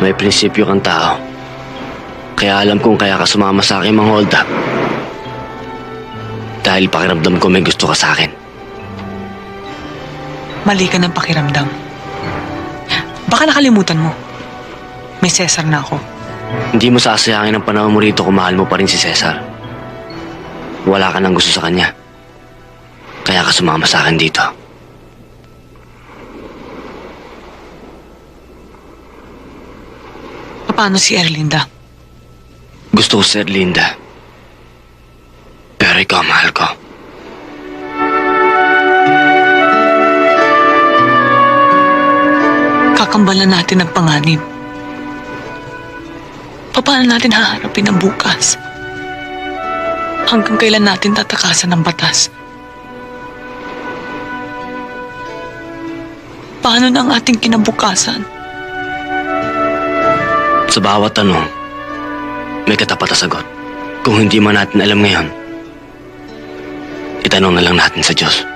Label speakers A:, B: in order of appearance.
A: May prinsipyo kang tao. Kaya alam kong kaya ka sumama sa akin mga hold up. Dahil pakiramdam ko may gusto ka sa akin.
B: Mali ka ng pakiramdam. Baka nakalimutan mo. May Cesar na ako.
A: Hindi mo sasayangin ang panahon mo rito kung mahal mo pa rin si Cesar. Wala ka nang gusto sa kanya. Kaya ka sumama sa akin dito.
B: Paano si Erlinda?
A: Gusto ko si Erlinda. Pero ikaw, mahal ko.
B: Kakambalan natin ang panganib. Paano natin haharapin ang bukas? Hanggang kailan natin tatakasan ang batas? Paano na ang ating kinabukasan?
A: Sa bawat tanong, may katapat na sagot. Kung hindi man natin alam ngayon, itanong na lang natin sa Diyos.